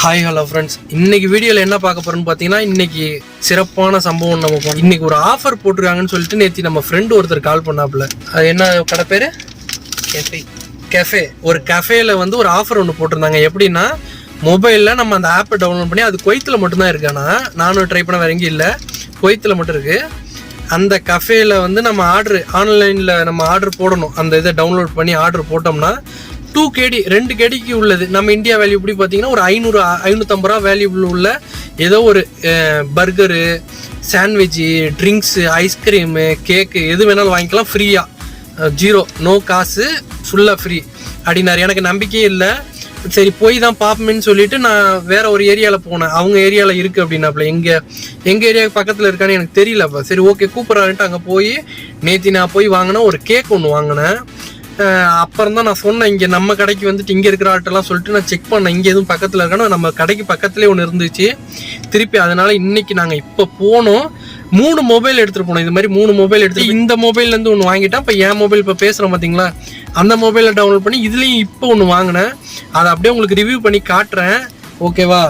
Hi hello friends இன்னைக்கு வீடியோவில் என்ன பார்க்க போறோம்னு பார்த்தீங்கன்னா இன்னைக்கு சிறப்பான சம்பவம் நம்ம பண்ணோம் இன்னைக்கு ஒரு ஆஃபர் போட்டிருக்காங்கன்னு சொல்லிட்டு நேற்று நம்ம ஃப்ரெண்டு ஒருத்தர் கால் பண்ணாப்புல. அது என்ன கடை பேர்? கெஃபே கெஃபே ஒரு கஃபேல வந்து ஒரு ஆஃபர் ஒன்று போட்டிருந்தாங்க. எப்படின்னா மொபைலில் நம்ம அந்த ஆப்பை டவுன்லோட் பண்ணி அது குவைத்தில் மட்டும்தான் இருக்கானா நானும் ட்ரை பண்ண வேற எங்கேயும் இல்லை. குவைத்தில் மட்டும் இருக்கு. அந்த கஃபேல வந்து நம்ம ஆர்டர் ஆன்லைனில் நம்ம ஆர்டர் போடணும். அந்த இதை டவுன்லோட் பண்ணி ஆர்டர் போட்டோம்னா டூ கேடி ரெண்டு கேடிக்கு உள்ளது. நம்ம இந்தியா வேல்யூ எப்படி பார்த்தீங்கன்னா ஒரு ஐநூறு ஐநூற்றம்பது ரூபா வேல்யூபிள் உள்ள ஏதோ ஒரு burger sandwich drinks ice cream cake எது வேணாலும் வாங்கிக்கலாம் ஃப்ரீயாக ஜீரோ நோ காசு ஃபுல்லாக ஃப்ரீ அப்படின்னாரு. எனக்கு நம்பிக்கையே இல்லை. சரி போய் தான் பார்ப்போமேன்னு சொல்லிட்டு நான் வேற ஒரு ஏரியாவில் போனேன். அவங்க ஏரியாவில் இருக்குது அப்படின்னாப்புல. எங்கே எங்கள் ஏரியாவுக்கு பக்கத்தில் இருக்கான்னு எனக்கு தெரியலப்பா சரி ஓகே கூப்பிட்றான்ட்டு அங்கே போய் நேத்தி நான் போய் வாங்கினேன் ஒரு கேக் ஒன்று வாங்கினேன். அப்புறம் தான் நான் சொன்னேன் இங்கே நம்ம கடைக்கு வந்துட்டு இங்கே இருக்கிற ஆட்டெல்லாம் சொல்லிட்டு நான் செக் பண்ணேன். இங்கே எதுவும் பக்கத்தில் இருக்கானோ நம்ம கடைக்கு பக்கத்துலேயே ஒன்று இருந்துச்சு. திருப்பி அதனால இன்னைக்கு நாங்கள் இப்போ போனோம். மூணு மொபைல் எடுத்துகிட்டு போனோம். இது மாதிரி மூணு மொபைல் எடுத்து இந்த மொபைல்லேருந்து ஒன்று வாங்கிட்டேன். இப்போ என் மொபைல் இப்போ பேசுகிறோம் பார்த்தீங்களா அந்த மொபைலில் டவுன்லோட் பண்ணி இதுலேயும் இப்போ ஒன்று வாங்கினேன். அதை அப்படியே உங்களுக்கு ரிவ்யூ பண்ணி காட்டுறேன். ஓகேவா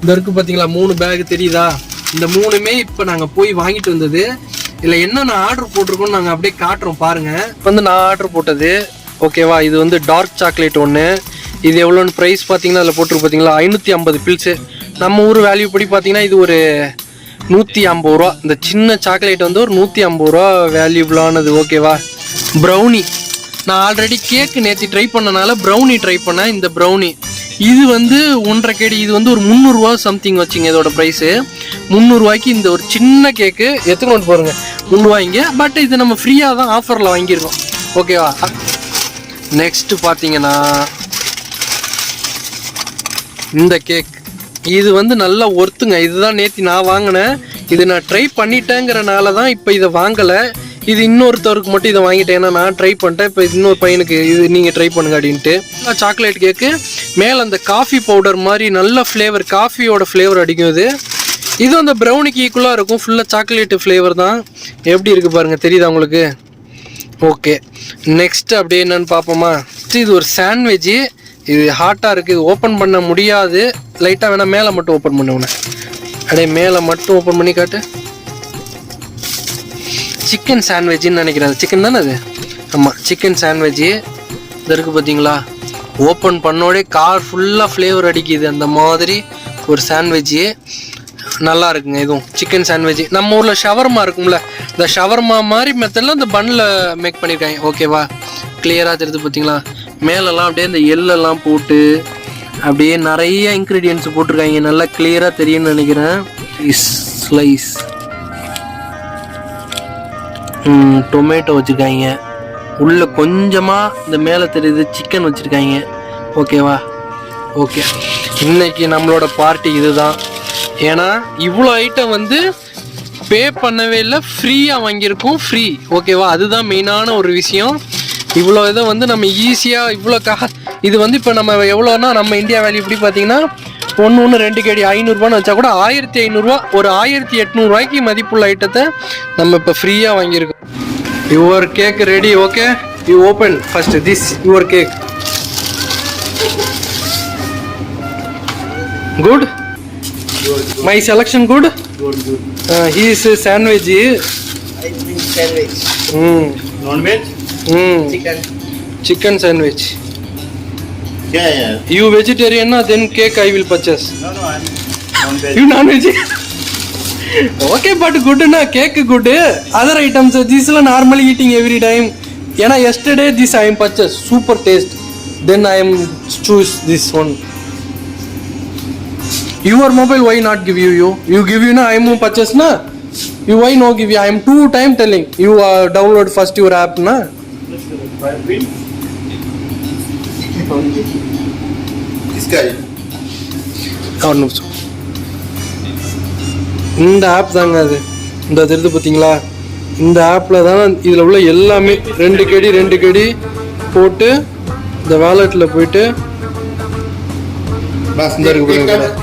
இந்த இருக்கு பார்த்தீங்களா மூணு பேக் தெரியுதா? இந்த மூணுமே இப்போ நாங்கள் போய் வாங்கிட்டு வந்தது. இதில் என்னென்ன ஆர்டர் போட்டிருக்கோன்னு நாங்கள் அப்படியே காட்டுறோம் பாருங்க. இப்போ வந்து நான் ஆர்டர் போட்டது ஓகேவா இது வந்து டார்க் சாக்லேட் ஒன்று இது எவ்வளோன்னு ப்ரைஸ் பார்த்தீங்கன்னா அதில் போட்டிருக்கு பார்த்தீங்களா ஐநூற்றி ஐம்பது பில்ஸு நம்ம ஊர் வேல்யூ படி பார்த்தீங்கன்னா இது ஒரு நூற்றி ஐம்பது ரூபா. இந்த சின்ன சாக்லேட் வந்து ஒரு நூற்றி ஐம்பது ரூபா வேல்யூபிளானது ஓகேவா ப்ரௌனி நான் ஆல்ரெடி கேக்கு நேற்று ட்ரை பண்ணனால ப்ரௌனி ட்ரை பண்ணேன் இந்த ப்ரௌனி இது வந்து ஒன்றரை கேடி இது வந்து ஒரு முந்நூறுரூவா சம்திங் வச்சுங்க இதோட ப்ரைஸு முந்நூறுரூவாய்க்கு இந்த ஒரு சின்ன கேக்கு எடுத்துக்கொண்டு கொண்டு முந்நூறுவாய்ங்க பட் இது நம்ம ஃப்ரீயாக தான் ஆஃபரில் வாங்கியிருக்கோம். ஓகேவா நெக்ஸ்ட் பார்த்தீங்கன்னா இந்த கேக் இது வந்து நல்லா ஒர்த்துங்க. இதுதான் நேற்று நான் வாங்கினேன். இது நான் ட்ரை பண்ணிட்டேங்கிறனால தான் இப்போ இதை வாங்கலை. இது இன்னொருத்தருக்கு மட்டும் இதை வாங்கிட்டேன். ஏன்னா நான் ட்ரை பண்ணிட்டேன். இப்போ இன்னொரு பையனுக்கு இது நீங்கள் ட்ரை பண்ணுங்க அப்படின்ட்டு. சாக்லேட் கேக்கு மேலே அந்த காஃபி பவுடர் மாதிரி நல்ல ஃப்ளேவர் காஃபியோட ஃப்ளேவர் அடிக்கும் இது. இது அந்த ப்ரௌனிக்கு ஈக்குவலாக இருக்கும். ஃபுல்லாக சாக்லேட்டு ஃப்ளேவர் தான். எப்படி இருக்குது பாருங்கள் தெரியுதா உங்களுக்கு? ஓகே நெக்ஸ்ட் அப்படியே என்னென்னு பார்ப்போமா? இது ஒரு சாண்ட்விட்சு இது ஹாட்டாக இருக்குது ஓப்பன் பண்ண முடியாது. லைட்டாக வேணால் மேலே மட்டும் ஓப்பன் பண்ணுவேன் அடே அப்படியே மேலே மட்டும் ஓப்பன் பண்ணி காட்டு. சிக்கன் சாண்ட்விட்சுன்னு நினைக்கிறேன். சிக்கன் தானே அது? ஆமாம் சிக்கன் சாண்ட்விட்சு இது இருக்குது பார்த்தீங்களா ஓப்பன் பண்ணோடே கார் ஃபுல்லாக ஃப்ளேவர் அடிக்குது. அந்த மாதிரி ஒரு சாண்ட்விட்சு நல்லா இருக்குங்க இதுவும் சிக்கன் சாண்ட்விச் நம்ம ஊரில் ஷவர்மா இருக்கும்ல இந்த ஷவர்மா மாதிரி மெத்தடில் இந்த பன்னில் மேக் பண்ணியிருக்காங்க ஓகேவா கிளியராக தெரியுது பார்த்தீங்களா மேலெல்லாம் அப்படியே இந்த எள்ளெல்லாம் போட்டு அப்படியே நிறைய இன்க்ரீடியன்ஸ் போட்டிருக்காங்க. நல்லா கிளியராக தெரியும்னு நினைக்கிறேன். ஸ்லைஸ் டொமேட்டோ வச்சுருக்காங்க. உள்ளே கொஞ்சமாக இந்த மேலே தெரியுது சிக்கன் வச்சுருக்காங்க. ஓகேவா ஓகே இன்னைக்கு நம்மளோட பார்ட்டி இதுதான். ஏன்னா இவ்வளோ ஐட்டம் வந்து பே பண்ணவே இல்லை ஃப்ரீயாக வாங்கியிருக்கோம் ஃப்ரீ ஓகேவா அதுதான் மெயினான ஒரு விஷயம். இவ்வளோ இதை வந்து நம்ம ஈஸியாக இவ்வளோ கா இது வந்து இப்போ நம்ம எவ்வளோனா நம்ம இந்தியா வேல்யூ எப்படி பார்த்தீங்கன்னா ஒன்று ஒன்று ரெண்டு கேடி ஐநூறுரூவான்னு வச்சா கூட ஆயிரத்தி ஐநூறுரூவா ஒரு ஆயிரத்தி எட்நூறுரூவாய்க்கு மதிப்புள்ள ஐட்டத்தை நம்ம இப்போ ஃப்ரீயாக வாங்கியிருக்கோம். Your cake ready okay you open first this your cake good my selection good his sandwich I bring sandwich. Hmm Non-veg? Hmm Chicken. Chicken sandwich Yeah, yeah. You வெஜிடேரியன்னா then cake I will purchase No, no, I'm non-veg. You non-veg okay but குட்னா cake good other items தீஸ்லாம் normally eating every time ஏன்னா yesterday this I am purchase super taste then I am choose this one your mobile why not give you you you give you I am purchase நா you why no give you I am two time telling you download first your Apna. ஒரு நிமிஷம் இந்த app தாங்க அது. இந்த தெரிது பார்த்தீங்களா இந்த ஆப்பில் தான் இதில் உள்ள எல்லாமே ரெண்டு கடி ரெண்டு கடி போட்டு இந்த வேலெட்டில் போயிட்டு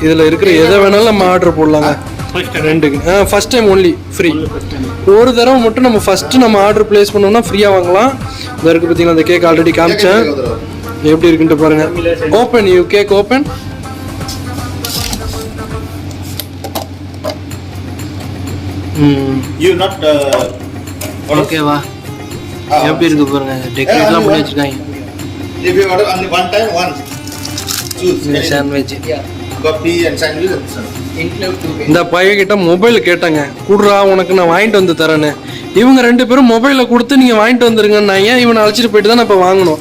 இதில் இருக்கிற எதை வேணாலும் நம்ம ஆர்டர் போடலாங்க. ரெண்டுக்கு. ஃபஸ்ட் டைம் ஒன்லி ஃப்ரீ ஒரு தடவை மட்டும் நம்ம ஃபஸ்ட்டு நம்ம ஆர்டர் ப்ளேஸ் பண்ணோம்னா ஃப்ரீயாக வாங்கலாம். இந்த இருக்கு பார்த்தீங்கன்னா அந்த கேக் ஆல்ரெடி காமிச்சேன். எப்படி இருக்குன்ட்டு பாருங்கள் open you cake open you not ஓகேவா எப்படி இருக்கு பாருங்க? டெக்கரேட்லாம் பண்ணி வச்சிருக்காங்க. இந்த. சாண்ட்விச் இந்த பையன்கிட்ட மொபைல் கேட்டாங்க. குடுறா உனக்கு நான் வாங்கிட்டு வந்து தரேன்னு. இவங்க ரெண்டு பேரும் மொபைலை கொடுத்து நீங்கள் வாங்கிட்டு வந்துருங்கன்னாங்க இவனை அழைச்சிட்டு போயிட்டு தான் இப்போ வாங்கணும்?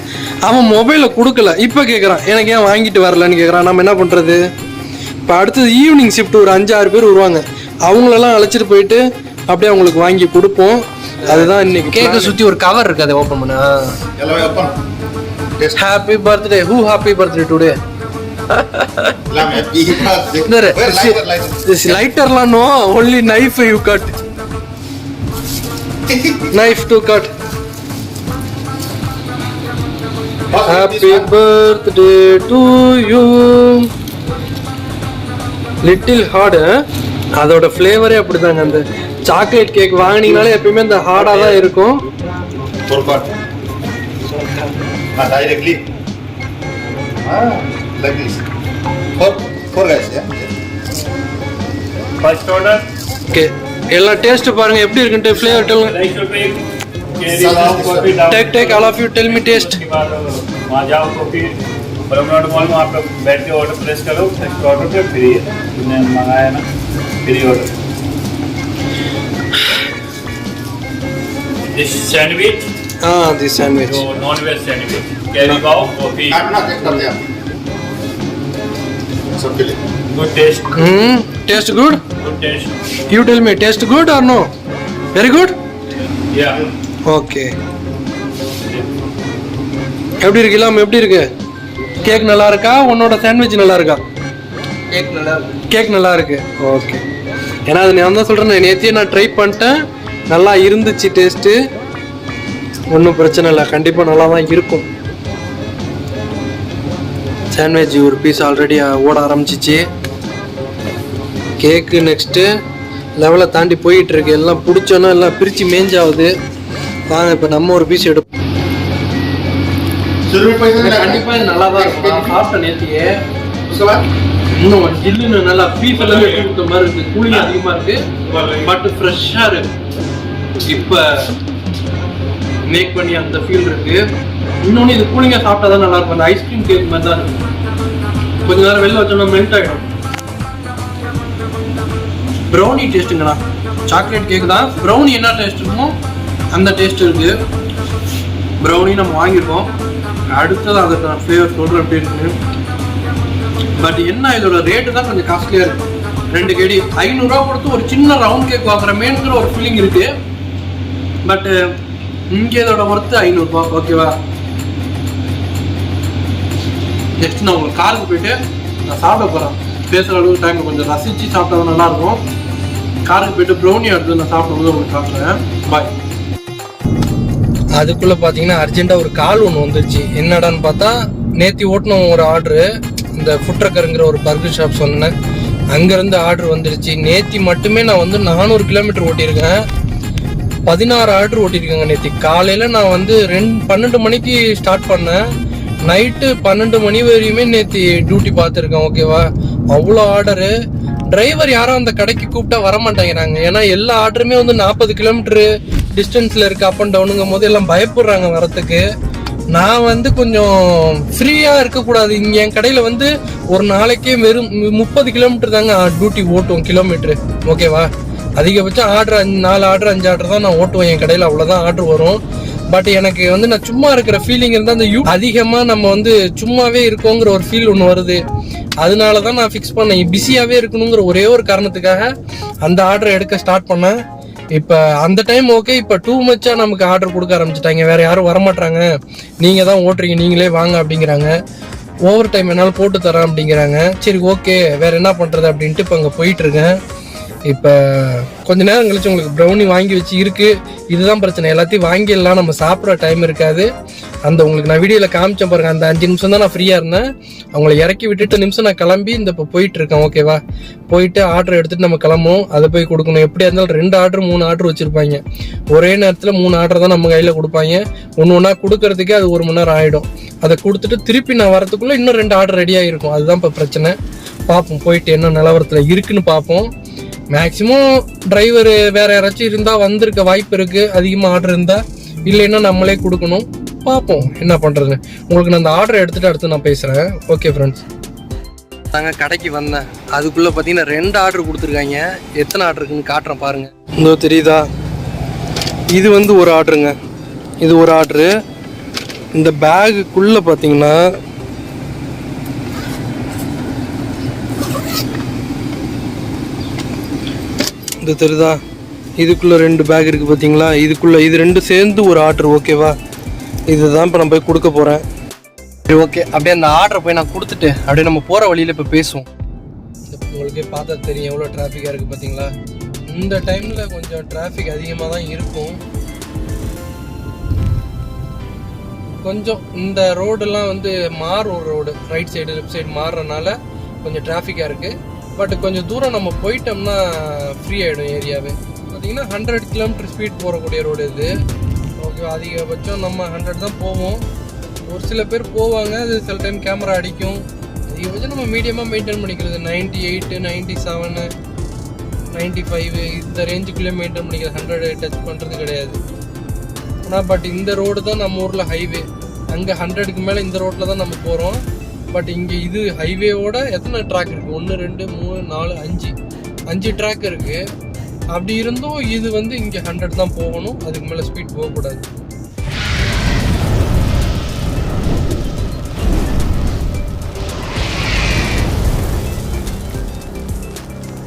அவன் மொபைலை கொடுக்கல. இப்போ கேட்குறான் எனக்கு ஏன் வாங்கிட்டு வரலன்னு கேட்குறான் நம்ம என்ன பண்ணுறது இப்போ அடுத்தது ஈவினிங் ஷிஃப்ட் ஒரு அஞ்சு ஆறு பேர் வருவாங்க. அவங்களெல்லாம் அழைச்சிட்டு போயிட்டு அப்படியே அவங்களுக்கு வாங்கி கொடுப்போம். அதுதான் இன்னைக்கு கேக்கை சுற்றி ஒரு கவர் இருக்கு அதை ஓப்பன் பண்ண. Happy birthday who happy birthday today cut knife to cut. What is Happy this one? birthday to you. Little hard அதோட ஃப்ளேவரே அப்படிதாங்க அந்த சாக்லேட் கேக் வாங்கினீங்கனாலே எப்பயுமே அந்த ஹார்டாக தான் இருக்கும் Forgot. Ah, directly. Ah, like this. Four, four guys, yeah? First order, okay எல்லாம் டேஸ்ட் பாருங்க எப்படி இருக்குன்ட்டு flavour tell rice to take, carry Salad down, is coffee down. Take take all of you tell me taste उसके बाद वहाँ जाओ coffee permanent mall में वहाँ पे बैठ के ऑर्डर प्लेस करो नेक्स्ट ऑर्डर पे फ्री है तुमने मंगाया ना फ्री ऑर्डर दिस सैंडविच हाँ दिस सैंडविच जो नॉन वेज सैंडविच कैरी पाओ coffee I'm not extra there. It's a filling. Good taste. Mm, taste good? Good taste. You tell me, எப்படி இருக்கு இல்லாம எப்படி இருக்கு? கேக் நல்லா இருக்கா? உன்னோட சாண்ட்விச் நல்லா இருக்கா? கேக் நல்லா கேக் நல்லா இருக்கு. ஓகே ஏன்னா அது நான் தான் சொல்கிறேன் நேற்றையே நான் ட்ரை பண்ணிட்டேன். நல்லா இருந்துச்சு டேஸ்ட்டு ஒன்றும் பிரச்சனை இல்லை. கண்டிப்பாக நல்லா தான் இருக்கும். சாண்ட்விச் ஒரு பீஸ் ஆல்ரெடி ஓட ஆரம்பிச்சிச்சு. கேக்கு நெக்ஸ்ட்டு லெவலை தாண்டி போயிட்டுருக்கு. எல்லாம் பிடிச்சோன்னா எல்லாம் பிரித்து மேஞ்சாகுது வாங்க இப்போ நம்ம ஒரு பீஸ் எடுப்போம் கண்டிப்பாக நல்லா தான் இருக்கும். இன்னும் நல்லா பீஸ் மாதிரி இருக்குது கூலிங் அதிகமாக ஃப்ரெஷ்ஷாக இருக்குது இப்போ மேக் பண்ணி அந்த ஃபீல் இருக்கு. இன்னொன்று இது கூலிங்காக சாப்பிட்டா தான் நல்லா இருக்கும் அந்த ஐஸ்கிரீம் கேக் மாதிரி தான் இருக்கும். கொஞ்ச நேரம் வெளில வச்சோம்னா மெல்ட் ஆகிடும் ப்ரௌனி டேஸ்ட்டுங்களா சாக்லேட் கேக் தான். ப்ரௌனி என்ன டேஸ்ட் இருக்குமோ அந்த டேஸ்ட் இருக்கு. ப்ரௌனி நம்ம வாங்கியிருக்கோம். அடுத்தது அதுக்கான ஃப்ளேவர் சொல்கிறேன் எப்படி இருக்குன்னு. பட் என்ன இதோட ரேட்டு தான் கொஞ்சம் காஸ்ட்லியாக இருக்குது ரெண்டு கேடி. ஐநூறுரூவா கொடுத்து ஒரு சின்ன ரவுண்ட் கேக் வாங்குறமேங்கிற ஒரு ஃபீலிங் இருக்கு. பட் இங்கே இதோட ஒர்த்து ஐநூறுபா ஓகேவா நெக்ஸ்ட் நான் உங்களுக்கு காருக்கு போயிட்டு நான் சாப்பிட போகிறேன் பேசுகிற அளவுக்கு டைம் கொஞ்சம் ரசித்து சாப்பிட்டா நல்லாயிருக்கும். காருக்கு போயிட்டு ப்ரௌனி எடுத்து நான் சாப்பிடும்போது உங்களுக்கு காட்டுறேன். பாய் அதுக்குள்ளே பார்த்தீங்கன்னா அர்ஜென்ட்டாக ஒரு கால் ஒன்று வந்துருச்சு என்னடான்னு பார்த்தா நேற்று ஓட்டின ஒரு ஆர்டரு இந்த ஃபுட்ரக்கருங்கிற ஒரு பர்கர் ஷாப் சொன்னேன். அங்கேருந்து ஆர்டர் வந்துருச்சு. நேத்தி மட்டுமே நான் வந்து நானூறு கிலோமீட்டர் ஓட்டியிருக்கேன். பதினாறு ஆர்டர் ஓட்டியிருக்கேங்க நேற்று காலையில் நான் வந்து ரெண்டு பன்னெண்டு மணிக்கு ஸ்டார்ட் பண்ணேன். நைட்டு பன்னெண்டு மணி வரையுமே நேற்று டியூட்டி பார்த்துருக்கேன் ஓகேவா அவ்வளோ ஆர்டரு டிரைவர் யாரும் அந்த கடைக்கு கூப்பிட்டா வர மாட்டேங்கிறாங்க ஏன்னா எல்லா ஆர்டருமே வந்து நாற்பது கிலோமீட்டரு டிஸ்டன்ஸில் இருக்குது அப் அண்ட் டவுனுங்கும் போது எல்லாம் பயப்படுறாங்க வரத்துக்கு நான் வந்து கொஞ்சம் ஃப்ரீயாக இருக்கக்கூடாது. இங்கே என் கடையில் வந்து ஒரு நாளைக்கே வெறும் முப்பது கிலோமீட்டர் தாங்க டியூட்டி ஓட்டும் கிலோமீட்ரு ஓகேவா அதிகபட்சம் ஆர்டர் அஞ்சு நாலு ஆர்டர் அஞ்சு ஆர்டர் தான் நான் ஓட்டுவேன் என் கடையில். அவ்வளோதான் ஆர்டர் வரும். பட் எனக்கு வந்து நான் சும்மா இருக்கிற ஃபீலிங் இருந்தால் அந்த யூ அதிகமாக நம்ம வந்து சும்மாவே இருக்கோங்கிற ஒரு ஃபீல் ஒன்று வருது. அதனால தான் நான் ஃபிக்ஸ் பண்ணேன். பிஸியாகவே இருக்கணுங்கிற ஒரே ஒரு காரணத்துக்காக அந்த ஆர்டர் எடுக்க ஸ்டார்ட் பண்ணேன். இப்போ அந்த டைம் ஓகே இப்போ டூ மச்சாக நமக்கு ஆர்டர் கொடுக்க ஆரம்பிச்சிட்டாங்க. வேறு யாரும் வரமாட்டாங்க நீங்கள் தான் ஓட்டுறீங்க. நீங்களே வாங்க அப்படிங்கிறாங்க. ஓவர் டைம் என்னால் போட்டு தரேன் அப்படிங்கிறாங்க. சரி ஓகே வேறு என்ன பண்ணுறது அப்படின்ட்டு இப்போ அங்கே போயிட்டுருக்கேன் இப்போ கொஞ்ச நேரம் கழிச்சு உங்களுக்கு ப்ரௌனி வாங்கி வச்சு இருக்கு. இதுதான் பிரச்சனை. எல்லாத்தையும் வாங்கிடலாம். நம்ம சாப்பிட்ற டைம் இருக்காது. அந்த உங்களுக்கு நான் வீடியோவில் காமிச்சேன் பாருங்க. அந்த அஞ்சு நிமிஷம் தான் நான் ஃப்ரீயாக இருந்தேன். அவங்கள இறக்கி விட்டுட்டு நிமிஷம் நான் கிளம்பி இந்த இப்போ போயிட்டு இருக்கேன். ஓகேவா போயிட்டு ஆர்டர் எடுத்துட்டு நம்ம கிளம்புவோம். அதை போய் கொடுக்கணும். எப்படியா இருந்தாலும் ரெண்டு ஆர்டர் மூணு ஆர்டர் வச்சிருப்பாங்க. ஒரே நேரத்தில் மூணு ஆர்டர் தான் நம்ம கையில் கொடுப்பாங்க. ஒன்று ஒன்றா கொடுக்கறதுக்கே அது ஒரு மணி நேரம் ஆகிடும் அதை கொடுத்துட்டு திருப்பி நான் வரத்துக்குள்ளே இன்னும் ரெண்டு ஆர்டர் ரெடி ஆகிருக்கும் அதுதான் இப்போ பிரச்சனை. பார்ப்போம். போயிட்டு என்ன நிலவரத்தில் இருக்குன்னு பார்ப்போம். மேக்ஸிமம் டிரைவர் வேற யாராச்சும் இருந்தால் வந்திருக்க வாய்ப்பு இருக்குது அதிகமாக ஆர்டர் இருந்தால் இல்லைன்னா நம்மளே கொடுக்கணும். பார்ப்போம் என்ன பண்ணுறது உங்களுக்கு நான் அந்த ஆர்டர் எடுத்துகிட்டு அடுத்து நான் பேசுகிறேன் ஓகே ஃப்ரெண்ட்ஸ் தாங்க கடைக்கு வந்தேன். அதுக்குள்ளே பார்த்தீங்கன்னா ரெண்டு ஆர்டர் கொடுத்துருக்காங்க. எத்தனை ஆர்டர் இருக்குன்னு காட்டுறேன் பாருங்க. இதோ தெரியுதா? இது வந்து ஒரு ஆர்டருங்க இது ஒரு ஆர்டரு இந்த பேகுக்குள்ளே பார்த்தீங்கன்னா இந்த தெரியுதா? இதுக்குள்ளே ரெண்டு பேக் இருக்குது பார்த்தீங்களா இதுக்குள்ளே இது ரெண்டு சேர்ந்து ஒரு ஆர்டர் ஓகேவா இதுதான் இப்போ நான் போய் கொடுக்க போகிறேன் சரி ஓகே அப்படியே அந்த ஆர்டரை போய் நான் கொடுத்துட்டு அப்படியே நம்ம போகிற வழியில் இப்போ பேசுவோம். உங்களுக்கே பார்த்தா தெரியும் எவ்வளோ டிராஃபிக்காக இருக்குது பார்த்தீங்களா இந்த டைமில் கொஞ்சம் டிராஃபிக் அதிகமாக தான் இருக்கும். கொஞ்சம் இந்த ரோடெல்லாம் வந்து மாறும் road right side left side மாறுறனால கொஞ்சம் டிராஃபிக்காக இருக்குது பட் கொஞ்சம் தூரம் நம்ம போயிட்டோம்னா ஃப்ரீ ஆகிடும் ஏரியாவே. பார்த்தீங்கன்னா ஹண்ட்ரட் கிலோமீட்டர் ஸ்பீட் போகக்கூடிய ரோடு இது. ஓகே அதிகபட்சம் நம்ம ஹண்ட்ரட் தான் போவோம். ஒரு சில பேர் போவாங்க அது சில டைம் கேமரா அடிக்கும். அதிகபட்சம் நம்ம மீடியமாக மெயின்டைன் பண்ணிக்கிறது ninety eight ninety seven ninety five இந்த ரேஞ்சுக்குள்ளே மெயின்டைன் பண்ணிக்கிறது ஹண்ட்ரட் டச் பண்ணுறது கிடையாது. ஆனால் பட் இந்த ரோடு தான் நம்ம ஊரில் ஹைவே அங்கே ஹண்ட்ரடுக்கு மேலே இந்த ரோட்டில் தான் நம்ம போகிறோம் பட் இங்கே இது ஹைவேவோட எத்தனை ட்ராக் இருக்குது ஒன்று ரெண்டு மூணு நாலு அஞ்சு. அஞ்சு ட்ராக் இருக்குது அப்படி இருந்தும் இது வந்து இங்கே ஹண்ட்ரட் தான் போகணும். அதுக்கு மேலே ஸ்பீட் போகக்கூடாது.